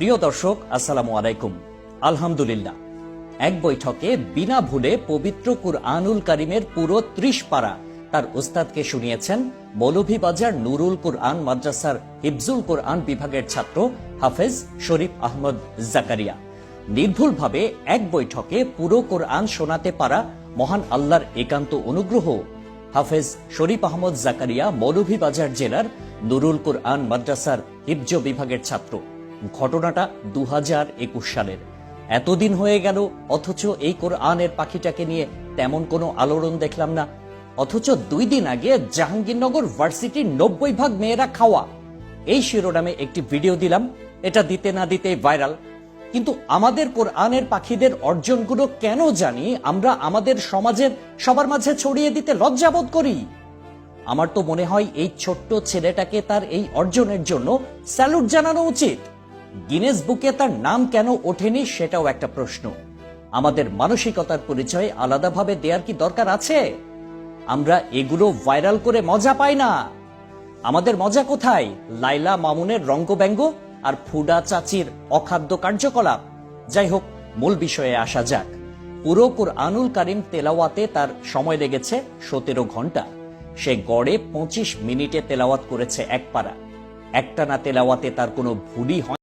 প্রিয় দর্শক, আসসালামু আলাইকুম। আলহামদুলিল্লাহ। এক বৈঠকে বিনা ভুলে পবিত্র কুরআনুল কারিমের পুরো ত্রিশ পারা তার উস্তাদকে শুনিয়েছেন মৌলভীবাজার নুরুল কুরআন মাদ্রাসার হিফজুল কুরআন বিভাগের ছাত্র হাফেজ শরীফ আহমদ জাকারিয়া। নির্ভুলভাবে এক বৈঠকে পুরো কোরআন শোনাতে পারা মহান আল্লাহর একান্ত অনুগ্রহ হাফেজ শরীফ আহমদ জাকারিয়া মৌলভীবাজার জেলার নুরুল কুরআন মাদ্রাসার হিফজ বিভাগের ছাত্র। ঘটনাটা দু একুশ সালের। এতদিন হয়ে গেল, অথচ এই কোরআনের পাখিটাকে নিয়ে তেমন কোনো আলোড়ন দেখলাম না। অথচ দুই দিন আগে জাহাঙ্গীরনগর ভার্সিটির নব্বই ভাগ মেয়েরা খাওয়া। এই শিরোনামে একটি ভিডিও দিলাম, এটা দিতে না দিতে ভাইরাল। কিন্তু আমাদের কোরআনের পাখিদের অর্জনগুলো কেন জানি আমরা আমাদের সমাজের সবার মাঝে ছড়িয়ে দিতে লজ্জাবোধ করি। আমার তো মনে হয় এই ছোট্ট ছেলেটাকে তার এই অর্জনের জন্য স্যালুট জানানো উচিত। গিনেস বুকে তার নাম কেন ওঠেনি সেটাও একটা প্রশ্ন। আমাদের মানসিকতার পরিচয় আলাদাভাবে দেওয়ার কি দরকার আছে? আমরা এগুলো ভাইরাল করে মজা পাই না। আমাদের মজা কোথায়? লাইলা মামুনের রঙ্গব্যঙ্গ আর ফুডা চাচির অখাদ্য কার্যকলাপ। যাই হোক, মূল বিষয়ে আসা যাক। পুরো কুরআনুল কারিম তেলাওয়াতে তার সময় লেগেছে সতেরো ঘণ্টা। সে গড়ে পঁচিশ মিনিটে তেলাওয়াত করেছে এক পারা একটানা তেলাওয়াতে তার কোনো ভুলই হয়